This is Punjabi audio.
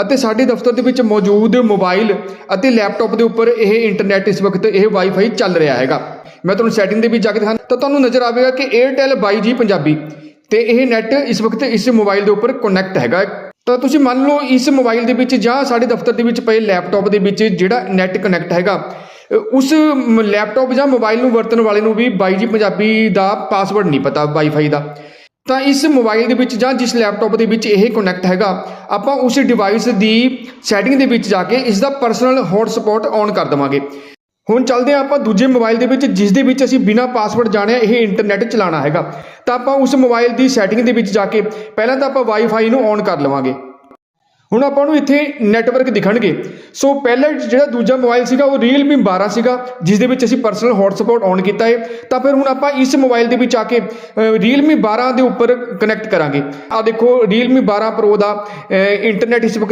ਅਤੇ ਸਾਡੇ ਦਫ਼ਤਰ ਦੇ ਵਿੱਚ ਮੌਜੂਦ ਮੋਬਾਈਲ ਅਤੇ ਲੈਪਟਾਪ ਦੇ ਉੱਪਰ ਇਹ ਇੰਟਰਨੈਟ ਇਸ ਵਕਤ ਇਹ ਵਾਈਫਾਈ ਚੱਲ ਰਿਹਾ ਹੈਗਾ। ਮੈਂ ਤੁਹਾਨੂੰ ਸੈਟਿੰਗ ਦੇ ਵਿੱਚ ਜਾ ਕੇ ਦਿਖਾਉਂ ਤਾਂ ਤੁਹਾਨੂੰ ਨਜ਼ਰ ਆਵੇਗਾ ਕਿ Airtel 22G ਪੰਜਾਬੀ ਤੇ ਇਹ ਨੈਟ ਇਸ ਵਕਤ ਇਸ ਮੋਬਾਈਲ ਦੇ ਉੱਪਰ ਕਨੈਕਟ ਹੈਗਾ। ਤਾਂ ਤੁਸੀਂ ਮੰਨ ਲਓ ਇਸ ਮੋਬਾਈਲ ਦੇ ਵਿੱਚ ਜਾਂ ਸਾਡੇ ਦਫ਼ਤਰ ਦੇ ਵਿੱਚ ਪਏ ਲੈਪਟਾਪ ਦੇ ਵਿੱਚ ਜਿਹੜਾ ਨੈਟ ਕਨੈਕਟ ਹੈਗਾ ਉਸ ਮ- ਲੈਪਟਾਪ ਜਾਂ ਮੋਬਾਈਲ ਨੂੰ ਵਰਤਣ ਵਾਲੇ ਨੂੰ ਵੀ 22G ਪੰਜਾਬੀ ਦਾ ਪਾਸਵਰਡ ਨਹੀਂ ਪਤਾ ਵਾਈਫਾਈ ਦਾ। ਤਾਂ ਇਸ ਮੋਬਾਈਲ ਦੇ ਵਿੱਚ ਜਾਂ ਜਿਸ ਲੈਪਟਾਪ ਦੇ ਵਿੱਚ ਇਹ ਕਨੈਕਟ ਹੈਗਾ, ਆਪਾਂ ਉਸ ਡਿਵਾਈਸ ਦੀ ਸੈਟਿੰਗ ਦੇ ਵਿੱਚ ਜਾ ਕੇ ਇਸ ਦਾ ਪਰਸਨਲ ਹੌਟਸਪੌਟ ਔਨ ਕਰ ਦੇਵਾਂਗੇ। ਹੁਣ ਚੱਲਦੇ ਹਾਂ ਆਪਾਂ ਦੂਜੇ ਮੋਬਾਈਲ ਦੇ ਵਿੱਚ ਜਿਸ ਦੇ ਵਿੱਚ ਅਸੀਂ ਬਿਨਾ ਪਾਸਵਰਡ ਜਾਣਿਆ ਇਹ ਇੰਟਰਨੈਟ ਚਲਾਉਣਾ ਹੈਗਾ। ਤਾਂ ਆਪਾਂ ਉਸ ਮੋਬਾਈਲ ਦੀ ਸੈਟਿੰਗ ਦੇ ਵਿੱਚ ਜਾ ਕੇ ਪਹਿਲਾਂ ਤਾਂ ਆਪਾਂ ਵਾਈਫਾਈ ਨੂੰ ਔਨ ਕਰ ਲਵਾਂਗੇ। ਹੁਣ ਆਪਾਂ ਨੂੰ ਇੱਥੇ ਨੈਟਵਰਕ ਦਿਖਣਗੇ ਸੋ ਪਹਿਲਾ ਜਿਹੜਾ ਦੂਜਾ ਮੋਬਾਈਲ ਸੀਗਾ ਉਹ Realme 12 ਸੀਗਾ ਜਿਸ ਦੇ ਵਿੱਚ ਅਸੀਂ ਪਰਸਨਲ ਹੌਟਸਪੌਟ ਔਨ ਕੀਤਾ ਹੈ ਤਾਂ ਫਿਰ ਹੁਣ ਆਪਾਂ ਇਸ ਮੋਬਾਈਲ ਦੇ ਵਿੱਚ ਆ ਕੇ ਅ, Realme 12 ਦੇ ਉੱਪਰ ਕਨੈਕਟ ਕਰਾਂਗੇ। ਆ ਦੇਖੋ Realme 12 Pro ਦਾ ਇੰਟਰਨੈਟ ਇਸ ਵਕਤ